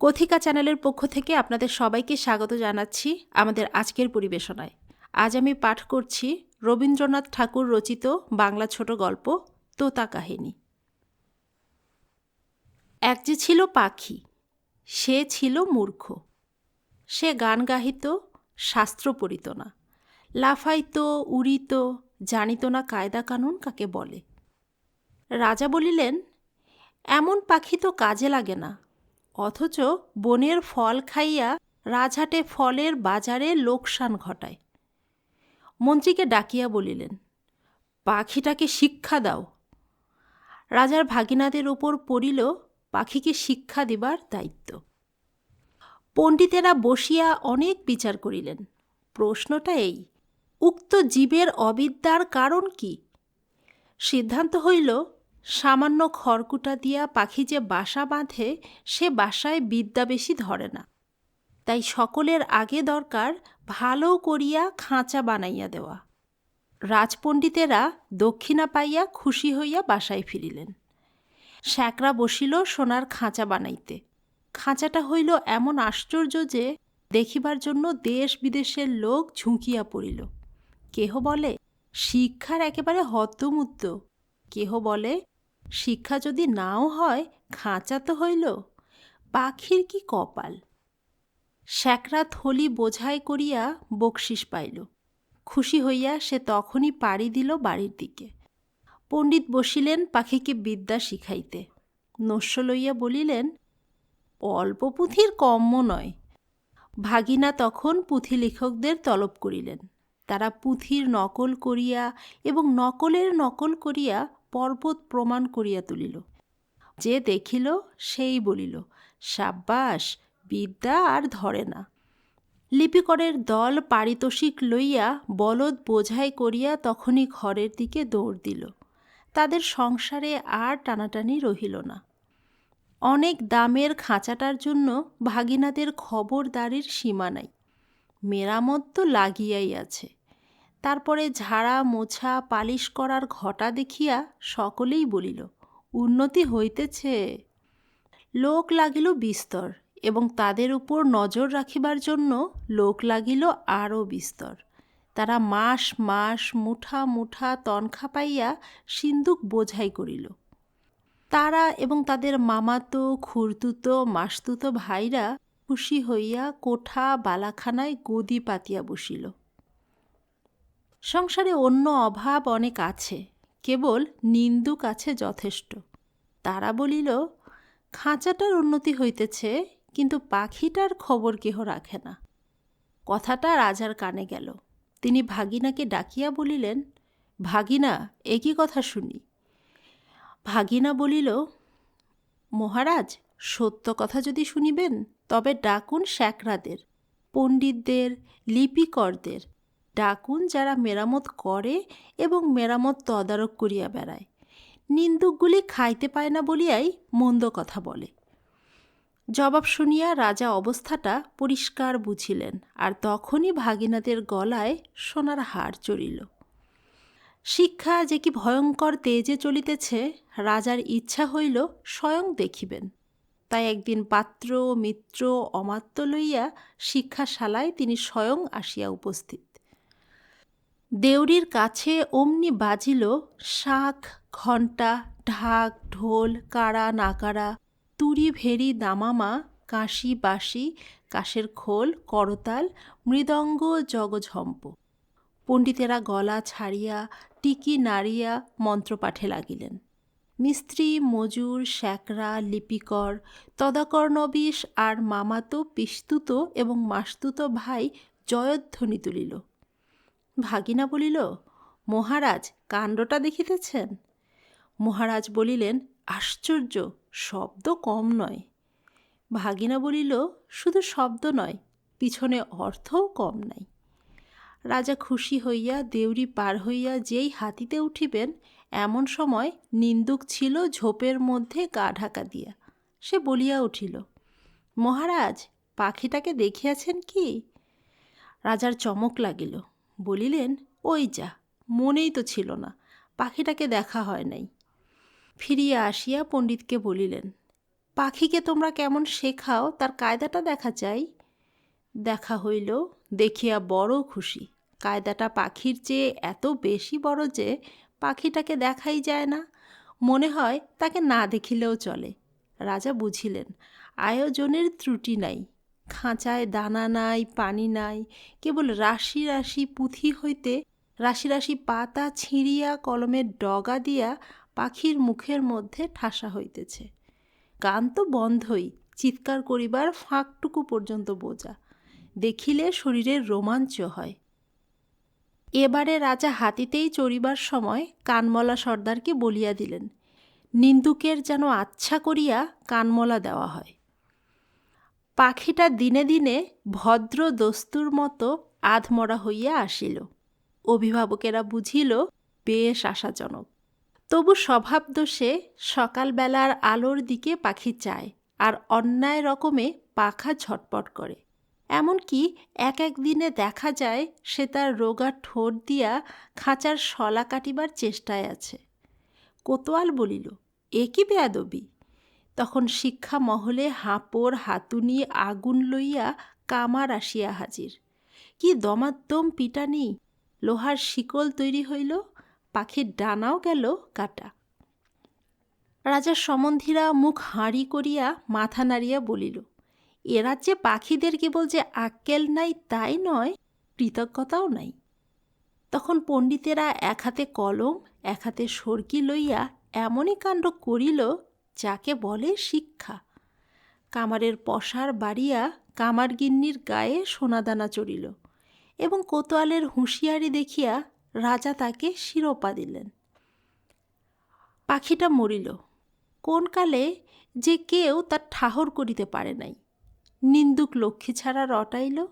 কথিকা চ্যানেলের পক্ষ থেকে আপনাদের সবাইকে স্বাগত জানাচ্ছি আমাদের আজকের পরিবেশনায়। আজ আমি পাঠ করছি রবীন্দ্রনাথ ঠাকুর রচিত বাংলা ছোট গল্প, তোতা কাহিনী। এক যে ছিল পাখি, সে ছিল মূর্খ। সে গান গাহিত, শাস্ত্র পড়িত না। লাফাইত, উড়িত, জানিত না কায়দা কানুন কাকে বলে। রাজা বলিলেন, এমন পাখি তো কাজে লাগে না। অথচ বনের ফল খাইয়া রাজহাটে ফলের বাজারে লোকসান ঘটায়। মন্ত্রীকে ডাকিয়া বলিলেন, পাখিটাকে শিক্ষা দাও। রাজার ভাগিনাদের ওপর পড়িল পাখিকে শিক্ষা দিবার দায়িত্ব। পণ্ডিতেরা বসিয়া অনেক বিচার করিলেন। প্রশ্নটা এই, উক্ত জীবের অবিদ্যার কারণ কি? সিদ্ধান্ত হইল সামান্য খড়কুটা দিয়া পাখি যে বাসা বাঁধে, সে বাসায় বিদ্যা বেশি ধরে না। তাই সকলের আগে দরকার ভালো করিয়া খাঁচা বানাইয়া দেওয়া। রাজপণ্ডিতেরা দক্ষিণা পাইয়া খুশি হইয়া বাসায় ফিরিলেন। শ্যাকরা বসিল সোনার খাঁচা বানাইতে। খাঁচাটা হইল এমন আশ্চর্য যে, দেখিবার জন্য দেশ বিদেশের লোক ঝুঁকিয়া পড়িল। কেহ বলে, শিক্ষার একেবারে হতমুদ্দ কেহ বলে শিক্ষা যদি নাও হয়, খাঁচা তো হইল। পাখির কি কপাল? শ্যাকরা থলি বোঝাই করিয়া বকশিস পাইল। খুশি হইয়া সে তখনই পাড়ি দিল বাড়ির দিকে। পণ্ডিত বসিলেন পাখিকে বিদ্যা শিখাইতে। নস্য লইয়া বলিলেন, অল্প পুঁথির কম্য নয়। ভাগিনা তখন পুঁথি লেখকদের তলব করিলেন। তারা পুঁথির নকল করিয়া এবং নকলের নকল করিয়া পর্বত প্রমাণ করিয়া তুলিল। যে দেখিল, সেই বলিল, সাব্বাস, বিদ্যা আর ধরে না। লিপিকরের দল পারিতোষিক লইয়া বলদ বোঝাই করিয়া তখনই ঘরের দিকে দৌড় দিল। তাদের সংসারে আর টানাটানি রহিল না। অনেক দামের খাঁচাটার জন্য ভাগিনাদের খবরদারির সীমা নাই। মেরামত তো লাগিয়াই আছে। তারপরে ঝাড়া, মোছা, পালিশ করার ঘটা দেখিয়া সকলেই বলিল, উন্নতি হইতেছে। লোক লাগিল বিস্তর এবং তাদের উপর নজর রাখিবার জন্য লোক লাগিল আরও বিস্তর। তারা মাস মাস মুঠা মুঠা তনখা পাইয়া সিন্দুক বোঝাই করিল। তারা এবং তাদের মামাতো, খুরতুতো, মাসতুতো ভাইরা খুশি হইয়া কোঠা, বালাখানায় গদি পাতিয়া বসিল। সংসারে অন্য অভাব অনেক আছে, কেবল নিন্দুক আছে যথেষ্ট। তারা বলিল, খাঁচাটার উন্নতি হইতেছে, কিন্তু পাখিটার খবর কেহ রাখে না। কথাটা রাজার কানে গেল। তিনি ভাগিনাকে ডাকিয়া বলিলেন, ভাগিনা একই কথা শুনি? ভাগিনা বলিল, মহারাজ, সত্য কথা যদি শুনিবেন, তবে ডাকুন শ্যাকরাদের, পণ্ডিতদের, লিপিকরদের ডাকুন যারা মেরামত করে এবং মেরামত তদারক করিয়া বেড়ায়। নিন্দুকগুলি খাইতে পায় না বলিয়াই মন্দ কথা বলে। জবাব শুনিয়া রাজা অবস্থাটা পরিষ্কার বুঝিলেন আর তখনই ভাগিনাদের গলায় সোনার হার চড়িল। শিক্ষা যে কি ভয়ঙ্কর তেজে চলিতেছে, রাজার ইচ্ছা হইল স্বয়ং দেখিবেন। তাই একদিন পাত্র, মিত্র, অমাত্য লইয়া শিক্ষাশালায় তিনি স্বয়ং আসিয়া উপস্থিত। দেউরির কাছে অমনি বাজিল শাঁখ ঘণ্টা, ঢাক, ঢোল কারা নাকারা তুরি ভেরি দামামা, কাশি বাঁশি, কাশের খোল, করতাল, মৃদঙ্গ, জগঝম্প। পণ্ডিতেরা গলা ছাড়িয়া, টিকি নাড়িয়া মন্ত্রপাঠে লাগিলেন। মিস্ত্রি, মজুর, শ্যাকরা, লিপিকর তদাকর্ণবিশ আর মামাতো, পিস্তুত এবং মাস্তুত ভাই জয়ধ্বনি তুলিল। ভাগিনা বলিল, মহারাজ, কাণ্ডটা দেখিতেছেন? মহারাজ বলিলেন, আশ্চর্য, শব্দ কম নয়। ভাগিনা বলিল, শুধু শব্দ নয়, পিছনে অর্থও কম নাই। রাজা খুশি হইয়া দেউরি পার হইয়া যেই হাতিতে উঠিবেন, এমন সময় নিন্দুক ছিল ঝোপের মধ্যে গা ঢাকা দিয়া। সে বলিয়া উঠিল, মহারাজ, পাখিটাকে দেখিয়াছেন কি? রাজার চমক লাগিল বলিলেন, ওই যা, মনেই তো ছিল না, পাখিটাকে দেখা হয় নাই। ফিরিয়া আসিয়া পণ্ডিতকে বলিলেন, পাখিকে তোমরা কেমন শেখাও, তার কায়দাটা দেখা চাই? দেখা হইল, দেখিয়া বড় খুশি, কায়দাটা পাখির চেয়ে এত বেশি বড় যে পাখিটাকে দেখাই যায় না, মনে হয় তাকে না দেখিলেও চলে। রাজা বুঝিলেন, আয়োজনের ত্রুটি নাই। খাঁচায় দানা নাই, পানি নাই, কেবল রাশি রাশি পুঁথি হইতে রাশি রাশি পাতা ছিঁড়িয়া কলমের ডগা দিয়া পাখির মুখের মধ্যে ঠাসা হইতেছে। গান তো বন্ধই, চিৎকার করিবার ফাঁকটুকু পর্যন্ত বোঝা, দেখিলে শরীরের রোমাঞ্চ হয়। এবারে রাজা হাতিতেই চড়িবার সময় কানমলা সর্দারকে বলিয়া দিলেন, নিন্দুকের যেন আচ্ছা করিয়া কানমলা দেওয়া হয়। পাখিটা দিনে দিনে ভদ্র দস্তুর মতো আধমরা হইয়া আসিল। অভিভাবকেরা বুঝিল, বেশ আশাজনক। তবু স্বভাব দোষে সকালবেলার আলোর দিকে পাখি চায় আর অন্যায় রকমে পাখা ঝটপট করে। এমনকি এক এক দিনে দেখা যায় সে তার রোগা ঠোঁট দিয়া খাঁচার শলা কাটিবার চেষ্টায় আছে। কোতোয়াল বলিল, এ কি বেয়াদবি? তখন শিক্ষা মহলে হাঁপড় হাতুনি আগুন লইয়া কামার আসিয়া হাজির। কি দমাদ্দম পিটানি! লোহার শিকল তৈরি হইল, পাখির ডানাও গেল কাটা। রাজার সম্বন্ধীরা মুখ হাঁড়ি করিয়া মাথা নাড়িয়া বলিল এরা যে পাখিদের কেবল যে আক্কেল নাই, তাই নয়, কৃতজ্ঞতাও নাই। তখন পণ্ডিতেরা এক হাতে কলম, এক হাতে সর্কি লইয়া এমনই কাণ্ড করিল যাকে বলে শিক্ষা। কামারের পশার বাড়িয়া কামারগিন্নির গায়ে সোনাদানা চড়িল এবং কোতোয়ালের হুঁশিয়ারি দেখিয়া রাজা তাকে শিরোপা দিলেন। পাখিটা মরিল। কোন কালে যে কেউ তার ঠাহর করিতে পারে নাই। নিন্দুক লক্ষ্মী ছাড়া রটাইল।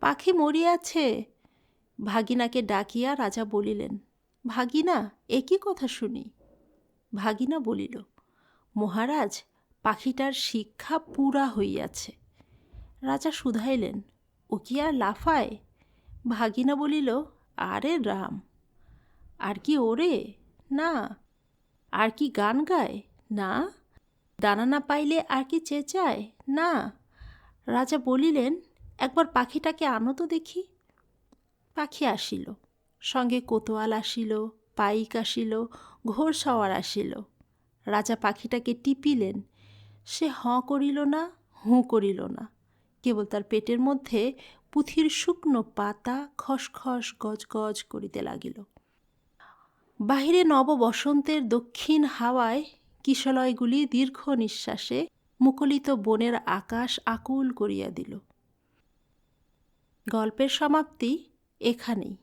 পাখি মরিয়াছে। ভাগিনাকে ডাকিয়া রাজা বলিলেন, ভাগিনা একই কথা শুনি। ভাগিনা বলিল মহারাজ, পাখিটার শিক্ষা পুরা হইয়াছে। রাজা শুধাইলেন, ও কি আর লাফায়? ভাগিনা বলিল, আরে রাম, আর কি ওরে? না, আর কি গান গায়? না, দানা না পাইলে আর কি চেঁচায়? না। রাজা বলিলেন, একবার পাখিটাকে আনো তো দেখি। পাখি আসিল, সঙ্গে কোতোয়াল আসিল, পাইক আসিল, ঘোড়সওয়ার আসিল। রাজা পাখিটাকে টিপিলেন। সে হঁঁ করিল না, হুঁ করিল না। কেবল তার পেটের মধ্যে পুঁথির শুকনো পাতা খসখস গজগজ করিতে লাগিল। বাহিরে নব বসন্তের দক্ষিণ হাওয়ায় কিশলয়গুলি দীর্ঘ নিঃশ্বাসে মুখলিত বনের আকাশ আকুল করিয়া দিল। গল্পের সমাপ্তি এখানেই।